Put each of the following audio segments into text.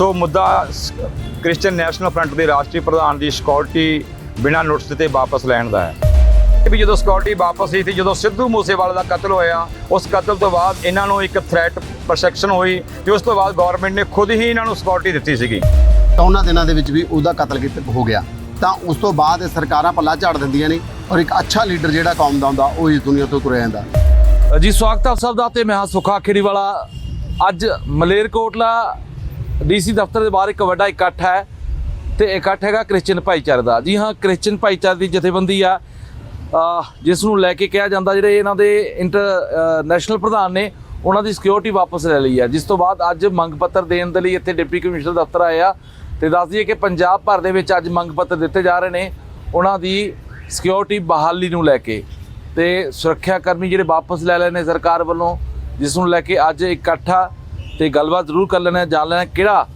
ਸੋ ਮੁੱਦਾ Christian national front ਦੇ ਰਾਸ਼ਟਰੀ ਪ੍ਰਧਾਨ ਦੀ ਸਿਕਿਉਰਿਟੀ ਬਿਨਾਂ ਨੋਟਿਸ ਦਿੱਤੇ ਵਾਪਸ ਲੈਣ ਦਾ ਹੈ। ਵੀ ਜਦੋਂ ਸਿਕਿਉਰਿਟੀ ਵਾਪਸ ਸੀ ਤੇ ਜਦੋਂ ਸਿੱਧੂ ਮੂਸੇਵਾਲਾ ਦਾ ਕਤਲ ਹੋਇਆ ਉਸ ਕਤਲ ਤੋਂ ਬਾਅਦ ਇਹਨਾਂ ਨੂੰ ਇੱਕ ਥ੍ਰੈਟ ਪਰਸੈਪਸ਼ਨ ਹੋਈ ਤੇ ਉਸ ਤੋਂ ਬਾਅਦ ਗਵਰਨਮੈਂਟ ਨੇ ਖੁਦ ਹੀ ਇਹਨਾਂ ਨੂੰ ਸਿਕਿਉਰਿਟੀ ਦਿੱਤੀ ਸੀਗੀ। ਤਾਂ ਉਹਨਾਂ ਦਿਨਾਂ ਦੇ ਵਿੱਚ ਵੀ ਉਹਦਾ ਕਤਲ ਕੀਤਾ ਹੋ ਗਿਆ। ਤਾਂ ਉਸ ਤੋਂ ਬਾਅਦ ਇਹ ਸਰਕਾਰਾਂ ਪੱਲਾ ਝਾੜ ਦਿੰਦੀਆਂ ਨੇ ਔਰ ਇੱਕ ਅੱਛਾ ਲੀਡਰ ਜਿਹੜਾ ਕੌਮ ਦਾ ਹੁੰਦਾ ਉਹ ਇਸ ਦੁਨੀਆ ਤੋਂ ਤੁਰਿਆ ਜਾਂਦਾ। ਜੀ ਸਵਾਗਤ ਹੈ ਆਪ ਸਭ ਦਾ ਤੇ ਮੈਂ ਹਾਂ ਸੁਖਾ ਖੇੜੀਵਾਲਾ। ਅੱਜ ਮਲੇਰਕੋਟਲਾ ਡੀਸੀ ਦਫ਼ਤਰ ਦੇ ਬਾਹਰ ਇੱਕ ਵੱਡਾ ਇਕੱਠ ਹੈ ਤੇ ਇਕੱਠ ਹੈਗਾ ਕ੍ਰਿਸਚੀਅਨ ਭਾਈਚਾਰੇ ਦਾ। ਜੀ ਹਾਂ, ਕ੍ਰਿਸਚੀਅਨ ਭਾਈਚਾਰੇ ਦੀ ਜਥੇਬੰਦੀ ਆ। ਜਿਸ ਨੂੰ ਲੈ ਕੇ ਕਿਹਾ ਜਾਂਦਾ, ਜਿਹੜੇ ਇਹਨਾਂ ਦੇ ਇੰਟਰ ਨੈਸ਼ਨਲ ਪ੍ਰਧਾਨ ਨੇ, ਉਹਨਾਂ ਦੀ ਸਿਕਿਉਰਿਟੀ ਵਾਪਸ ਲੈ ਲਈ ਆ। ਜਿਸ ਤੋਂ ਬਾਅਦ ਅੱਜ ਮੰਗ ਪੱਤਰ ਦੇਣ ਦੇ ਲਈ ਇੱਥੇ ਡਿਪਟੀ ਕਮਿਸ਼ਨਰ ਦਫ਼ਤਰ ਆਏ ਆ ਤੇ ਦੱਸ ਦਈਏ ਕਿ ਪੰਜਾਬ ਭਰ ਦੇ ਵਿੱਚ ਅੱਜ ਮੰਗ ਪੱਤਰ ਦਿੱਤੇ ਜਾ ਰਹੇ ਨੇ ਉਹਨਾਂ ਦੀ ਸਿਕਿਉਰਿਟੀ ਬਹਾਲੀ ਨੂੰ ਲੈ ਕੇ ਤੇ ਸੁਰੱਖਿਆ ਕਰਮੀ ਜਿਹੜੇ ਵਾਪਸ ਲੈ ਲਏ ਨੇ ਸਰਕਾਰ ਵੱਲੋਂ, ਜਿਸ ਨੂੰ ਲੈ ਕੇ ਅੱਜ ਇਕੱਠਾ ਤੇ ਗੱਲਬਾਤ ਜ਼ਰੂਰ ਕਰ ਲੈਣਾ ਜਾਣ ਲੈਣਾ ਕਿਹੜਾ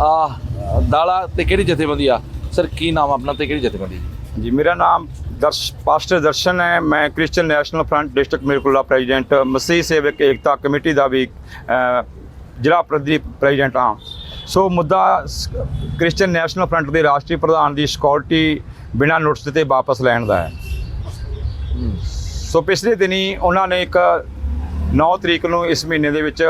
ਆ ਦਾਲਾ ਤੇ ਕਿਹੜੀ ਜਥੇਬੰਦੀ ਆ? ਸਰ ਕੀ ਨਾਮ ਆਪਣਾ ਤੇ ਕਿਹੜੀ ਜਥੇਬੰਦੀ ਜੀ ਮੇਰਾ ਨਾਮ ਦਰਸ਼ ਪਾਸਟਰ ਦਰਸ਼ਨ ਹੈ। ਮੈਂ Christian national front district Malerkotla president Masih Sevak Ekta committee ਦਾ ਵੀ ਜ਼ਿਲ੍ਹਾ ਪ੍ਰੈਜ਼ੀਡੈਂਟ ਹਾਂ। ਸੋ ਮੁੱਦਾ ਕ੍ਰਿਸਚੀਅਨ ਨੈਸ਼ਨਲ ਫਰੰਟ ਦੇ ਰਾਸ਼ਟਰੀ ਪ੍ਰਧਾਨ ਦੀ ਸਿਕਿਉਰਿਟੀ ਬਿਨਾਂ ਨੋਟਿਸ ਦਿੱਤੇ ਵਾਪਸ ਲੈਣ ਦਾ ਹੈ। ਸੋ ਪਿਛਲੇ ਦਿਨੀ ਉਹਨਾਂ ਨੇ ਇੱਕ 9 ਤਰੀਕ ਨੂੰ ਇਸ ਮਹੀਨੇ ਦੇ ਵਿੱਚ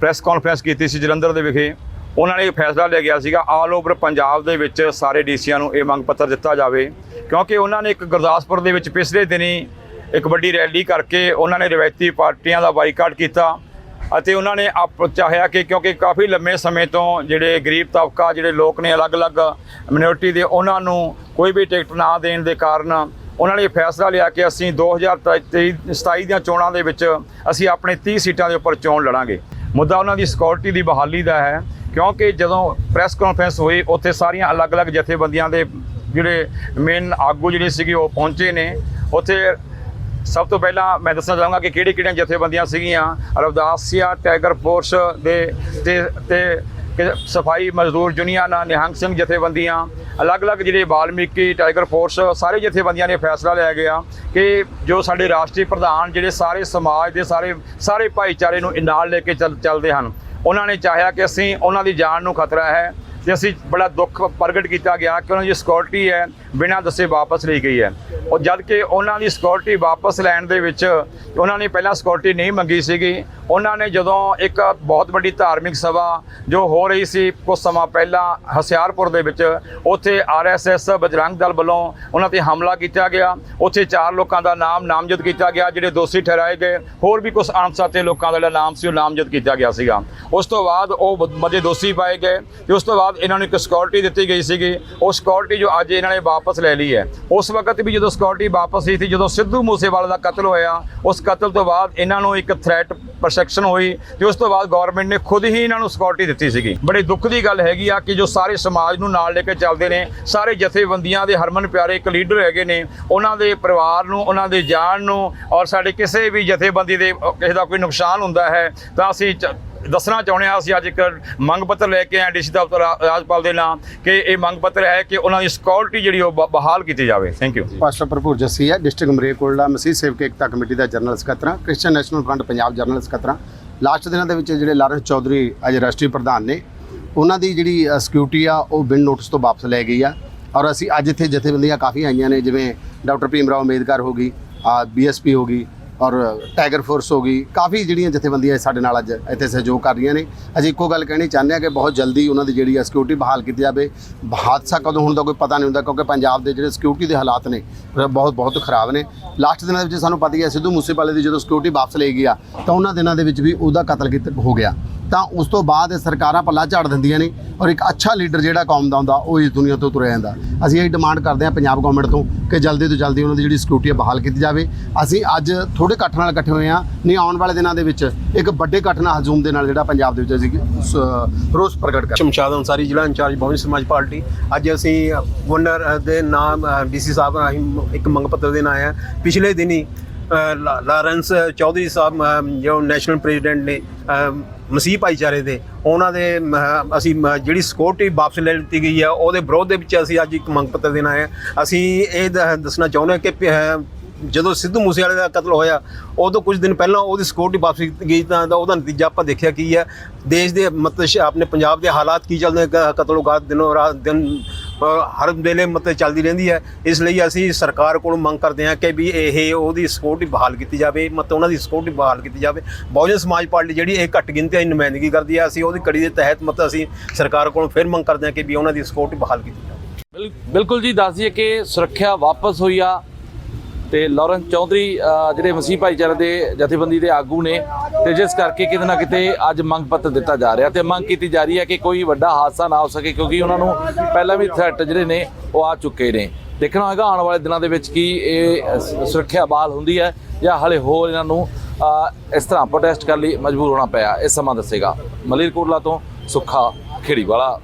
ਪ੍ਰੈਸ ਕਾਨਫਰੰਸ ਕੀਤੀ ਸੀ ਜਲੰਧਰ ਦੇ ਵਿਖੇ। ਉਹਨਾਂ ਨੇ ਇਹ ਫੈਸਲਾ ਲਿਆ ਗਿਆ ਸੀਗਾ, ਆਲ ਓਵਰ ਪੰਜਾਬ ਦੇ ਵਿੱਚ ਸਾਰੇ ਡੀਸੀਆਂ ਨੂੰ ਇਹ ਮੰਗ ਪੱਤਰ ਦਿੱਤਾ ਜਾਵੇ। ਕਿਉਂਕਿ ਉਹਨਾਂ ਨੇ ਇੱਕ ਗੁਰਦਾਸਪੁਰ ਦੇ ਵਿੱਚ ਪਿਛਲੇ ਦਿਨੀ ਇੱਕ ਵੱਡੀ ਰੈਲੀ ਕਰਕੇ ਉਹਨਾਂ ਨੇ ਰਵਾਇਤੀ ਪਾਰਟੀਆਂ ਦਾ ਬਾਈਕਾਟ ਕੀਤਾ ਅਤੇ ਉਹਨਾਂ ਨੇ ਆਪ ਚਾਹਿਆ ਕਿ ਕਿਉਂਕਿ ਕਾਫੀ ਲੰਮੇ ਸਮੇਂ ਤੋਂ ਜਿਹੜੇ ਗਰੀਬ ਤਬਕਾ, ਜਿਹੜੇ ਲੋਕ ਨੇ ਅਲੱਗ-ਅਲੱਗ ਮਿਨੋਰਟੀ ਦੇ, ਉਹਨਾਂ ਨੂੰ ਕੋਈ ਵੀ ਟਿਕਟ ਨਾ ਦੇਣ ਦੇ ਕਾਰਨ ਉਹਨਾਂ ਨੇ ਇਹ ਫੈਸਲਾ ਲਿਆ ਕਿ ਅਸੀਂ 2023 27 ਦੀਆਂ ਚੋਣਾਂ ਦੇ ਵਿੱਚ ਅਸੀਂ ਆਪਣੇ 30 ਸੀਟਾਂ ਦੇ ਉੱਪਰ ਚੋਣ ਲੜਾਂਗੇ। ਮੁੱਦਾ ਉਹਨਾਂ ਦੀ ਸਿਕਿਉਰਿਟੀ ਦੀ ਬਹਾਲੀ ਦਾ ਹੈ, ਕਿਉਂਕਿ ਜਦੋਂ ਪ੍ਰੈਸ ਕਾਨਫਰੰਸ ਹੋਈ, ਉੱਥੇ ਸਾਰੀਆਂ ਅਲੱਗ-ਅਲੱਗ ਜਥੇਬੰਦੀਆਂ ਦੇ ਜਿਹੜੇ ਮੇਨ ਆਗੂ ਜਿਹੜੇ ਸੀਗੇ, ਉਹ ਪਹੁੰਚੇ ਨੇ। ਉੱਥੇ ਸਭ ਤੋਂ ਪਹਿਲਾਂ ਮੈਂ ਦੱਸਣਾ ਚਾਹਾਂਗਾ ਕਿ ਕਿਹੜੀ ਕਿਹੜੀਆਂ ਜਥੇਬੰਦੀਆਂ ਸੀਗੀਆਂ? ਰਵਦਾਸੀਆ ਟਾਈਗਰ ਫੋਰਸ ਦੇ, ਤੇ ਤੇ ਕਿ ਸਫ਼ਾਈ ਮਜ਼ਦੂਰ ਯੂਨੀਅਨ ਨਿਹੰਗ ਸਿੰਘ ਜਥੇਬੰਦੀਆਂ, ਅਲੱਗ-ਅਲੱਗ ਜਿਹੜੇ ਵਾਲਮੀਕੀ ਟਾਈਗਰ ਫੋਰਸ, ਸਾਰੇ ਜਥੇਬੰਦੀਆਂ ਨੇ ਫੈਸਲਾ ਲਿਆ ਗਿਆ ਕਿ ਜੋ ਸਾਡੇ ਰਾਸ਼ਟਰੀ ਪ੍ਰਧਾਨ ਜਿਹੜੇ ਸਾਰੇ ਸਮਾਜ ਦੇ ਸਾਰੇ ਸਾਰੇ ਭਾਈਚਾਰੇ ਨੂੰ ਨਾਲ ਲੈ ਕੇ ਚੱਲ, ਚੱਲਦੇ ਹਨ। ਉਹਨਾਂ ਨੇ ਚਾਹਿਆ ਕਿ ਅਸੀਂ ਉਹਨਾਂ ਦੀ ਜਾਨ ਨੂੰ ਖਤਰਾ ਹੈ ਤੇ ਅਸੀਂ ਬੜਾ ਦੁੱਖ ਪ੍ਰਗਟ ਕੀਤਾ ਗਿਆ ਕਿ ਉਹਨਾਂ ਦੀ ਸਿਕਿਉਰਿਟੀ ਹੈ, ਬਿਨਾਂ ਦੱਸੇ ਵਾਪਸ ਲਈ ਗਈ ਹੈ। ਉਹ ਜਦ ਕਿ ਉਹਨਾਂ ਦੀ ਸਿਕਿਉਰਿਟੀ ਵਾਪਸ ਲੈਣ ਦੇ ਵਿੱਚ ਉਹਨਾਂ ਨੇ ਪਹਿਲਾਂ ਸਿਕਿਉਰਿਟੀ ਨਹੀਂ ਮੰਗੀ ਸੀਗੀ। ਉਹਨਾਂ ਨੇ ਜਦੋਂ ਇੱਕ ਬਹੁਤ ਵੱਡੀ ਧਾਰਮਿਕ ਸਭਾ ਜੋ ਹੋ ਰਹੀ ਸੀ ਕੁਝ ਸਮਾਂ ਪਹਿਲਾਂ ਹਸਿਆਰਪੁਰ ਦੇ ਵਿੱਚ, ਉੱਥੇ ਆਰਐਸਐਸ ਬਜਰੰਗ ਦਲ ਵੱਲੋਂ ਉਹਨਾਂ ਤੇ ਹਮਲਾ ਕੀਤਾ ਗਿਆ। ਉੱਥੇ ਚਾਰ ਲੋਕਾਂ ਦਾ ਨਾਮ ਨਾਮਜ਼ਦ ਕੀਤਾ ਗਿਆ, ਜਿਹੜੇ ਦੋਸ਼ੀ ਠਹਿਰਾਏ ਗਏ। ਹੋਰ ਵੀ ਕੁਝ ਅਣਪਛਾਤੇ ਲੋਕਾਂ ਦਾ ਜਿਹੜਾ ਨਾਮ ਸੀ ਉਹ ਨਾਮਜ਼ਦ ਕੀਤਾ ਗਿਆ ਸੀਗਾ। ਉਸ ਤੋਂ ਬਾਅਦ ਉਹ ਮਜੇ ਦੋਸ਼ੀ ਪਾਏ ਗਏ ਤੇ ਉਸ ਤੋਂ ਬਾਅਦ ਇਹਨਾਂ ਨੂੰ ਇੱਕ ਸਿਕਿਉਰਿਟੀ ਦਿੱਤੀ ਗਈ ਸੀਗੀ। ਉਹ ਸਿਕਿਉਰਿਟੀ ਜੋ ਅੱਜ ਇਹਨਾਂ ਨੇ ਵਾਪਸ ਲੈ ਲਈ ਹੈ। ਉਸ ਵਕਤ ਵੀ ਜਦੋਂ ਸਿਕਿਉਰਿਟੀ ਵਾਪਸ ਸੀ। ਜਦੋਂ ਸਿੱਧੂ ਮੂਸੇਵਾਲਾ ਦਾ ਕਤਲ ਹੋਇਆ, ਉਸ ਕਤਲ ਤੋਂ ਬਾਅਦ ਇਹਨਾਂ ਨੂੰ ਇੱਕ ਥ੍ਰੈਟ ਪਰਸੈਪਸ਼ਨ ਹੋਈ ਤੇ ਉਸ ਤੋਂ ਬਾਅਦ ਗਵਰਨਮੈਂਟ ਨੇ ਖੁਦ ਹੀ ਇਹਨਾਂ ਨੂੰ ਸਿਕਿਉਰਿਟੀ ਦਿੱਤੀ ਸੀਗੀ। ਬੜੇ ਦੁੱਖ ਦੀ ਗੱਲ ਹੈਗੀ ਆ ਕਿ ਜੋ ਸਾਰੇ ਸਮਾਜ ਨੂੰ ਨਾਲ ਲੈ ਕੇ ਚੱਲਦੇ ਨੇ, ਸਾਰੇ ਜਥੇਬੰਦੀਆਂ ਦੇ ਹਰਮਨ ਪਿਆਰੇ ਇੱਕ ਲੀਡਰ ਹੈਗੇ ਨੇ, ਉਹਨਾਂ ਦੇ ਪਰਿਵਾਰ ਨੂੰ, ਉਹਨਾਂ ਦੇ ਜਾਨ ਨੂੰ ਔਰ ਸਾਡੇ ਕਿਸੇ ਵੀ ਜਥੇਬੰਦੀ ਦੇ ਕਿਸੇ ਦਾ ਕੋਈ ਨੁਕਸਾਨ ਹੁੰਦਾ ਹੈ, ਤਾਂ ਅਸੀਂ ਚ- ਦੱਸਣਾ ਚਾਹੁੰਦੇ ਹਾਂ ਅਸੀਂ ਅੱਜ ਇੱਕ ਮੰਗ ਪੱਤਰ ਲੈ ਕੇ ਆਏ ਡੀਸੀ ਦਫ਼ਤਰ ਰਾਜਪਾਲ ਦੇ ਨਾਂ ਕਿ ਇਹ ਮੰਗ ਪੱਤਰ ਹੈ ਕਿ ਉਹਨਾਂ ਦੀ ਸਿਕਿਉਰਿਟੀ ਜਿਹੜੀ ਉਹ ਬਹਾਲ ਕੀਤੀ ਜਾਵੇ। ਥੈਂਕ ਯੂ ਪਾਸਟਰ ਭਰਪੂਰ ਜੱਸੀ ਹੈ, ਡਿਸਟ੍ਰਿਕਟ ਮਰੇਕੋਟਲਾ ਮਸੀਹ ਸੇਵਕ ਏਕਤਾ ਕਮੇਟੀ ਦਾ ਜਨਰਲ ਸਕੱਤਰ, Christian national front Punjab general ਸਕੱਤਰ। ਲਾਸਟ ਦਿਨਾਂ ਦੇ ਵਿੱਚ ਜਿਹੜੇ ਲਾਰੈਂਸ ਚੌਧਰੀ ਅੱਜ ਰਾਸ਼ਟਰੀ ਪ੍ਰਧਾਨ ਨੇ, ਉਹਨਾਂ ਦੀ ਜਿਹੜੀ ਸਿਕਿਉਰਿਟੀ ਆ, ਉਹ ਬਿਨ ਨੋਟਿਸ ਤੋਂ ਵਾਪਸ ਲੈ ਗਈ ਆ। ਔਰ ਅਸੀਂ ਅੱਜ ਇੱਥੇ ਜਥੇਬੰਦੀਆਂ ਕਾਫੀ ਆਈਆਂ ਨੇ, ਜਿਵੇਂ ਡਾਕਟਰ ਭੀਮ ਰਾਓ ਅੰਬੇਦਕਰ ਹੋ ਗਈ, ਆ ਬੀਐਸਪੀ ਹੋ ਗਈ ਔਰ ਟਾਈਗਰ ਫੋਰਸ ਹੋ ਗਈ, ਕਾਫੀ ਜਿਹੜੀਆਂ ਜਥੇਬੰਦੀਆਂ ਸਾਡੇ ਨਾਲ ਅੱਜ ਇੱਥੇ ਸਹਿਯੋਗ ਕਰ ਰਹੀਆਂ ਨੇ। ਅਸੀਂ ਇੱਕੋ ਗੱਲ ਕਹਿਣੀ ਚਾਹੁੰਦੇ ਹਾਂ ਕਿ ਬਹੁਤ ਜਲਦੀ ਉਹਨਾਂ ਦੀ ਜਿਹੜੀ ਆ ਸਿਕਿਉਰਿਟੀ ਬਹਾਲ ਕੀਤੀ ਜਾਵੇ। ਹਾਦਸਾ ਕਦੋਂ ਹੋਣ ਦਾ ਕੋਈ ਪਤਾ ਨਹੀਂ ਹੁੰਦਾ, ਕਿਉਂਕਿ ਪੰਜਾਬ ਦੇ ਜਿਹੜੇ ਸਿਕਿਉਰਿਟੀ ਦੇ ਹਾਲਾਤ ਨੇ ਬਹੁਤ ਬਹੁਤ ਖਰਾਬ ਨੇ। ਲਾਸਟ ਦਿਨਾਂ ਦੇ ਵਿੱਚ ਸਾਨੂੰ ਪਤਾ ਹੀ ਹੈ, ਸਿੱਧੂ ਮੂਸੇਵਾਲੇ ਦੀ ਜਦੋਂ ਸਿਕਿਉਰਿਟੀ ਵਾਪਸ ਲਈ ਗਿਆ, ਤਾਂ ਉਹਨਾਂ ਦਿਨਾਂ ਦੇ ਵਿੱਚ ਵੀ ਉਹਦਾ ਕਤਲ ਕੀਤਾ ਹੋ ਗਿਆ। ਤਾਂ ਉਸ ਤੋਂ ਬਾਅਦ ਇਹ ਸਰਕਾਰਾਂ ਪੱਲਾ ਝਾੜ ਦਿੰਦੀਆਂ ਨੇ ਔਰ ਇੱਕ ਅੱਛਾ ਲੀਡਰ ਜਿਹੜਾ ਕੌਮ ਦਾ ਹੁੰਦਾ ਉਹ ਇਸ ਦੁਨੀਆ ਤੋਂ ਤੁਰਿਆ ਜਾਂਦਾ। ਅਸੀਂ ਇਹ ਡਿਮਾਂਡ ਕਰਦੇ ਹਾਂ ਪੰਜਾਬ ਗਵਰਨਮੈਂਟ ਤੋਂ ਕਿ ਜਲਦੀ ਤੋਂ ਜਲਦੀ ਉਹਨਾਂ ਦੀ ਜਿਹੜੀ ਸਿਕਿਉਰਿਟੀ ਹੈ ਬਹਾਲ ਕੀਤੀ ਜਾਵੇ। ਅਸੀਂ ਅੱਜ ਥੋੜੇ ਇਕੱਠ ਨਾਲ ਇਕੱਠੇ ਹੋਏ ਹਾਂ ਨਹੀਂ ਆਉਣ ਵਾਲੇ ਦਿਨਾਂ ਦੇ ਵਿੱਚ ਇੱਕ ਵੱਡੇ ਇਕੱਠ ਨਾਲ ਹਜੂਮ ਦੇ ਨਾਲ ਜਿਹੜਾ ਪੰਜਾਬ ਦੇ ਵਿੱਚ ਅਸੀਂ ਰੋਸ ਪ੍ਰਗਟ ਕਰ ਸ਼ਮਸ਼ਾਦ ਅੰਸਾਰੀ ਜ਼ਿਲ੍ਹਾ ਇੰਚਾਰਜ ਬਹੁਜਨ ਸਮਾਜ ਪਾਰਟੀ। ਅੱਜ ਅਸੀਂ ਗਵਰਨਰ ਦੇ ਨਾਮ ਡੀਸੀ ਸਾਹਿਬ ਰਾਹੀਂ ਇੱਕ ਮੰਗ ਪੱਤਰ ਦੇਣ ਆਏ ਹਾਂ। ਪਿਛਲੇ ਦਿਨੀ ਅ, ਲਾਰੈਂਸ ਚੌਧਰੀ ਸਾਹਿਬ ਜੋ ਨੈਸ਼ਨਲ ਪ੍ਰੈਜ਼ੀਡੈਂਟ ਨੇ ਮਸੀਹ ਭਾਈਚਾਰੇ ਦੇ, ਉਹਨਾਂ ਦੇ ਅਸੀਂ ਜਿਹੜੀ ਸਿਕਿਉਰਿਟੀ ਵਾਪਸ ਲੈ ਲਿੱਤੀ ਗਈ ਹੈ ਉਹਦੇ ਵਿਰੋਧ ਦੇ ਵਿੱਚ ਅਸੀਂ ਅੱਜ ਇੱਕ ਮੰਗ ਪੱਤਰ ਦੇਣਾ ਹੈ ਅਸੀਂ ਇਹ ਦੱਸਣਾ ਚਾਹੁੰਦੇ ਹਾਂ ਕਿ ਜਦੋਂ ਸਿੱਧੂ ਮੂਸੇਵਾਲੇ ਦਾ ਕਤਲ ਹੋਇਆ, ਉਦੋਂ ਕੁਝ ਦਿਨ ਪਹਿਲਾਂ ਉਹਦੀ ਸਿਕਿਉਰਿਟੀ ਵਾਪਸ ਕੀਤੀ ਗਈ ਤਾਂ ਉਹਦਾ ਨਤੀਜਾ ਆਪਾਂ ਦੇਖਿਆ ਕੀ ਹੈ ਦੇਸ਼ ਦੇ ਮਤਲਬ ਆਪਣੇ ਪੰਜਾਬ ਦੇ ਹਾਲਾਤ ਕੀ ਚੱਲਦੇ ਕ- ਕਤਲੋਗਾਤ ਦਿਨੋਂ ਰਾਤ, ਦਿਨ ਹਰ ਵੇਲੇ ਮਤਲਬ ਚੱਲਦੀ ਰਹਿੰਦੀ ਹੈ। ਇਸ ਲਈ ਅਸੀਂ ਸਰਕਾਰ ਕੋਲੋਂ ਮੰਗ ਕਰਦੇ ਹਾਂ ਕਿ ਵੀ ਇਹ ਉਹਦੀ ਸਿਕਿਉਰਿਟੀ ਬਹਾਲ ਕੀਤੀ ਜਾਵੇ ਮਤਲਬ ਉਹਨਾਂ ਦੀ ਸਿਕਿਉਰਿਟੀ ਬਹਾਲ ਕੀਤੀ ਜਾਵੇ। ਬਹੁਜਨ ਸਮਾਜ ਪਾਰਟੀ ਜਿਹੜੀ ਇਹ ਘੱਟ ਗਿਣਤੀ ਦੀ ਨੁਮਾਇੰਦਗੀ ਕਰਦੀ ਹੈ, ਅਸੀਂ ਉਹਦੀ ਕੜੀ ਦੇ ਤਹਿਤ ਮਤਲਬ ਅਸੀਂ ਸਰਕਾਰ ਕੋਲੋਂ ਫਿਰ ਮੰਗ ਕਰਦੇ ਹਾਂ ਕਿ ਵੀ ਉਹਨਾਂ ਦੀ ਸਿਕਿਉਰਿਟੀ ਬਹਾਲ ਕੀਤੀ ਜਾਵੇ। ਬਿਲ- ਬਿਲਕੁਲ ਜੀ, ਦੱਸ ਦਈਏ ਕਿ ਸੁਰੱਖਿਆ ਵਾਪਸ ਹੋਈ ਆ ਤੇ ਲਾਰੈਂਸ ਚੌਧਰੀ ਜਿਹੜੇ ਮਸੀਹ ਭਾਈਚਾਰੇ ਦੇ ਜਥੇਬੰਦੀ ਦੇ ਆਗੂ ਨੇ ਤੇ ਜਿਸ ਕਰਕੇ ਕਿਤੇ ਨਾ ਕਿਤੇ ਅੱਜ ਮੰਗ ਪੱਤਰ ਦਿੱਤਾ ਜਾ ਰਿਹਾ ਤੇ ਮੰਗ ਕੀਤੀ ਜਾ ਰਹੀ ਹੈ ਕਿ ਕੋਈ ਵੱਡਾ ਹਾਦਸਾ ਨਾ ਹੋ ਸਕੇ ਕਿਉਂਕਿ ਉਹਨਾਂ ਨੂੰ ਪਹਿਲਾਂ ਵੀ ਥ੍ਰੈਟ ਜਿਹੜੇ ਨੇ ਉਹ ਆ ਚੁੱਕੇ ਨੇ। ਦੇਖਣਾ ਹੋਏਗਾ ਆਉਣ ਵਾਲੇ ਦਿਨਾਂ ਦੇ ਵਿੱਚ ਕੀ ਇਹ ਸੁਰੱਖਿਆ ਬਹਾਲ ਹੁੰਦੀ ਹੈ ਜਾਂ ਹਲੇ ਹੋਰ ਇਹਨਾਂ ਨੂੰ ਇਸ ਤਰ੍ਹਾਂ ਪ੍ਰੋਟੈਸਟ ਕਰਨ ਲਈ ਮਜਬੂਰ ਹੋਣਾ ਪਿਆ। ਇਹ ਸਮਾਂ ਦੱਸੇਗਾ ਮਲੇਰਕੋਟਲਾ ਤੋਂ ਸੁੱਖਾ ਖੇੜੀਵਾਲਾ।